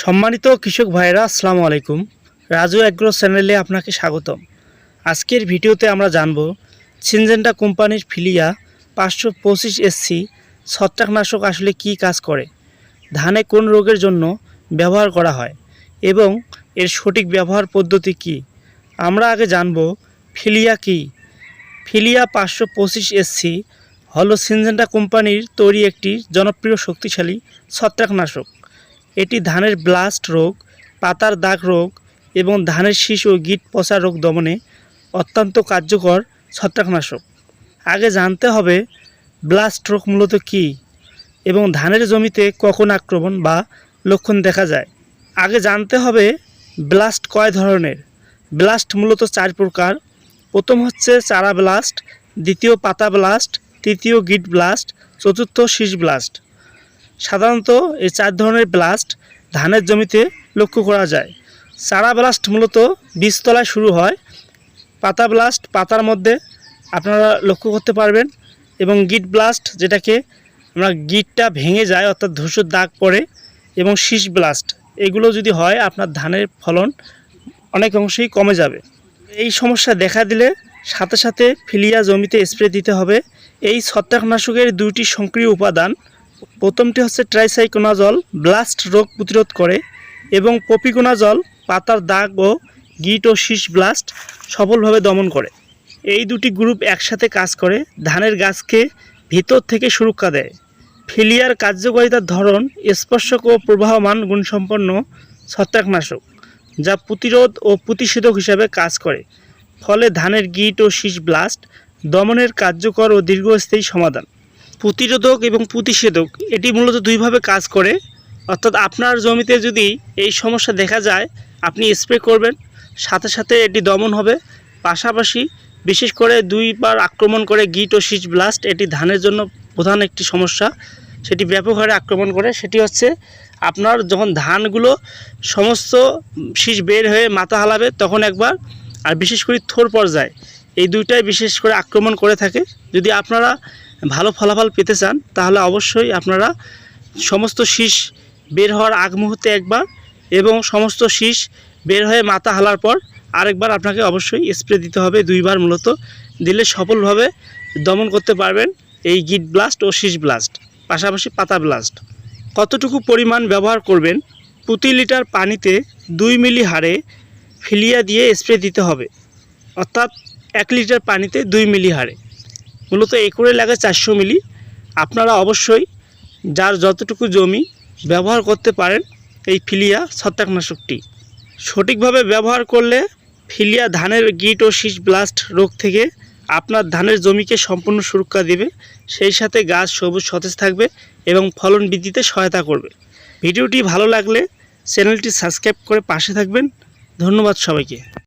সম্মানিত কৃষক ভাইরা আসসালামু আলাইকুম। রাজু অ্যাগ্রো চ্যানেলে আপনাকে স্বাগতম। আজকের ভিডিওতে আমরা জানব, সিনজেন্টা কোম্পানির ফিলিয়া পাঁচশো পঁচিশ এসসি ছত্রাকনাশক আসলে কি কাজ করে, ধানে কোন রোগের জন্য ব্যবহার করা হয় এবং এর সঠিক ব্যবহার পদ্ধতি কি। আমরা আগে জানব ফিলিয়া কি। ফিলিয়া পাঁচশো পঁচিশ এসসি হলো সিনজেন্টা কোম্পানির তৈরি একটি জনপ্রিয় শক্তিশালী ছত্রাকনাশক। এটি ধানের ব্লাস্ট রোগ, পাতার দাগ রোগ এবং ধানের শীষ ও গিট পচা রোগ দমনে অত্যন্ত কার্যকর ছত্রাকনাশক। আগে জানতে হবে ব্লাস্ট রোগ মূলত কী এবং ধানের জমিতে কখন আক্রমণ বা লক্ষণ দেখা যায়। আগে জানতে হবে ব্লাস্ট কয় ধরনের। ব্লাস্ট মূলত চার প্রকার। প্রথম হচ্ছে চারা ব্লাস্ট, দ্বিতীয় পাতা ব্লাস্ট, তৃতীয় গিট ব্লাস্ট, চতুর্থ শীষ ব্লাস্ট। সাধারণত এই চার ধরনের ব্লাস্ট ধানের জমিতে লক্ষ্য করা যায়। চারা ব্লাস্ট মূলত বীজতলায় শুরু হয়। পাতা ব্লাস্ট পাতার মধ্যে আপনারা লক্ষ্য করতে পারবেন এবং গিট ব্লাস্ট যেটাকে আমরা গিটটা ভেঙে যায় অর্থাৎ ধূসর দাগ পড়ে এবং শীষ ব্লাস্ট এগুলো যদি হয় আপনার ধানের ফলন অনেক অংশেই কমে যাবে। এই সমস্যা দেখা দিলে সাথে সাথে ফিলিয়া জমিতে স্প্রে দিতে হবে। এই ছত্রাকনাশকের দুইটি সক্রিয় উপাদান প্রথমটি হচ্ছে ট্রাইসাইকোনাজল ব্লাস্ট রোগ প্রতিরোধ করে এবং পপিকোনাজল পাতার দাগ ও গিট ও শীষ ব্লাস্ট সফলভাবে দমন করে। এই দুটি গ্রুপ একসাথে কাজ করে, ধানের গাছকে ভিতর থেকে সুরক্ষা দেয়। ফিলিয়ার কার্যকারিতার ধরন, স্পর্শক ও প্রবাহমান গুণসম্পন্ন ছত্রাকনাশক, যা প্রতিরোধ ও প্রতিষেধক হিসাবে কাজ করে। ফলে ধানের গিট ও শীষ ব্লাস্ট দমনের কার্যকর ও দীর্ঘস্থায়ী সমাধান। প্রতিরোধক এবং প্রতিষেধক, এটি মূলত দুইভাবে কাজ করে। অর্থাৎ আপনার জমিতে যদি এই সমস্যা দেখা যায়, আপনি স্প্রে করবেন, সাথে সাথে এটি দমন হবে। পাশাপাশি বিশেষ করে দুইবার আক্রমণ করে গিট ও শীষ ব্লাস্ট, এটি ধানের জন্য প্রধান একটি সমস্যা। সেটি ব্যাপক হারে আক্রমণ করে। সেটি হচ্ছে আপনার যখন ধানগুলো সমস্ত শীষ বের হয়ে মাথা হালাবে, তখন একবার, আর বিশেষ করে থোর পর্যায়ে, এই দুইটাই বিশেষ করে আক্রমণ করে থাকে। যদি আপনারা ভালো ফলাফল পেতে চান, তাহলে অবশ্যই আপনারা সমস্ত শীষ বের হওয়ার আগ মুহূর্তে একবার এবং সমস্ত শীষ বের হয়ে মাথা হালার পর আরেকবার আপনাকে অবশ্যই স্প্রে দিতে হবে, দুইবার মূলত। দিলে সফলভাবে দমন করতে পারবেন এই গিট ব্লাস্ট ও শীষ ব্লাস্ট পাশাপাশি পাতা ব্লাস্ট কতটুকু পরিমাণ ব্যবহার করবেন? প্রতি লিটার পানিতে দুই মিলি হারে ফিলিয়া দিয়ে স্প্রে দিতে হবে। অর্থাৎ এক লিটার পানিতে দুই মিলি হারে মূলত একরে লাগে চারশো মিলি। আপনারা অবশ্যই যার যতটুকু জমি ব্যবহার করতে পারেন এই ফিলিয়া ছত্রাকনাশকটি। সঠিকভাবে ব্যবহার করলে ফিলিয়া ধানের গিট ও শীষ ব্লাস্ট রোগ থেকে আপনার ধানের জমিকে সম্পূর্ণ সুরক্ষা দেবে, সেই সাথে গাছ সবুজ, সতেজ থাকবে এবং ফলন বৃদ্ধিতে সহায়তা করবে। ভিডিওটি ভালো লাগলে চ্যানেলটি সাবস্ক্রাইব করে পাশে থাকবেন। ধন্যবাদ সবাইকে।